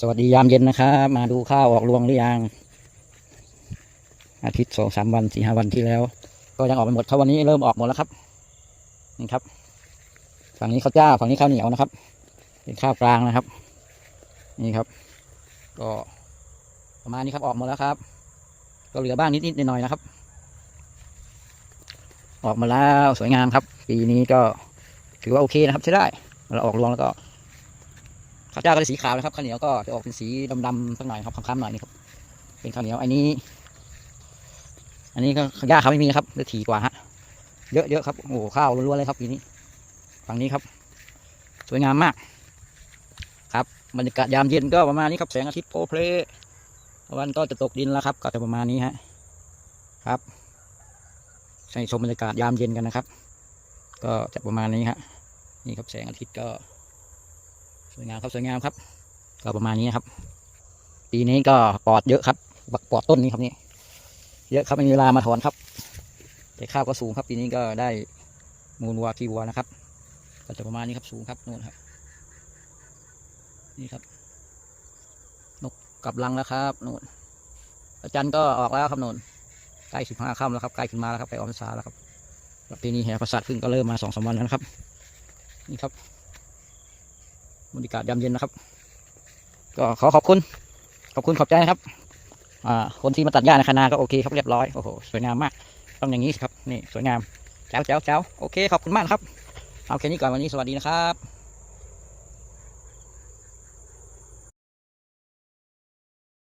สวัสดียามเย็นนะครับมาดูข้าวออกรวงหรือยัง อาทิตย์สองสามวันสี่ห้าวันที่แล้ว ก็ยังออกไปหมดเท่าวันนี้เริ่มออกหมดแล้วครับนี่ครับ ฝั่งนี้ข้าวเจ้าฝั่งนี้ข้าวเหนียวนะครับเป็นข้าวกลางนะครับ นี่ครับ ก็ประมาณนี้ครับออกหมดแล้วครับ ก็เหลือบ้างนิดๆหน่อยๆนะครับ ออกมาแล้วสวยงามครับ ปีนี้ก็ถือว่าโอเคนะครับใช้ได้เราออกรวงแล้วก็ ข้าวเจ้าก็จะสีขาวนะครับข้าวเหนียวก็จะออกเป็นสีดำๆสักหน่อยครับคล้ำๆหน่อยนี่ครับเป็นข้าวเหนียวอันนี้ อันนี้ก็หญ้าเขาไม่มีนะครับจะถี่กว่าฮะเยอะๆครับโอ้ข้าวล้วนๆเลยครับปีนี้ฝั่งนี้ครับ สวยงามมาก ครับบรรยากาศยามเย็นก็ประมาณนี้ครับแสงอาทิตย์โพเพลวันก็จะตกดินแล้วครับ ก็จะประมาณนี้ฮะครับใช้ชมบรรยากาศยามเย็นกันนะครับ ก็จะประมาณนี้ฮะนี่ครับแสงอาทิตย์ก็ สวยงามครับสวยงามครับ ก็ประมาณนี้ครับ ปีนี้ก็ปอดเยอะครับปอดต้นนี้ครับนี่เยอะครับไม่มีเวลามาถอนครับแต่ข้าวก็สูงครับ ปีนี้ก็ได้มูลวัวขี้วัวนะครับ ก็จะประมาณนี้ครับสูงครับนู่นครับ นี่ครับ นกกลับรังแล้วครับนู่นอาจารย์ก็ออกแล้วครับนู่นใกล้สิบห้าค่ำแล้วครับใกล้ขึ้นมาแล้วครับไปออมซาแล้วครับปีนี้แห่ประสาทพึ่งก็เริ่มมาสองสามวันแล้วครับ นี่ครับ บรรยากาศยามเย็นนะครับ ก็ขอขอบคุณ ขอบคุณขอบใจนะครับ อ่า คนที่มาตัดหญ้าในคณะก็โอเคครับเรียบร้อย โอ้โห สวยงามมาก ต้องอย่างนี้ครับ นี่สวยงามแจ๋วแจ๋วแจ๋วโอเค ขอบคุณมากครับ เอาแค่นี้ก่อนวันนี้สวัสดีนะครับ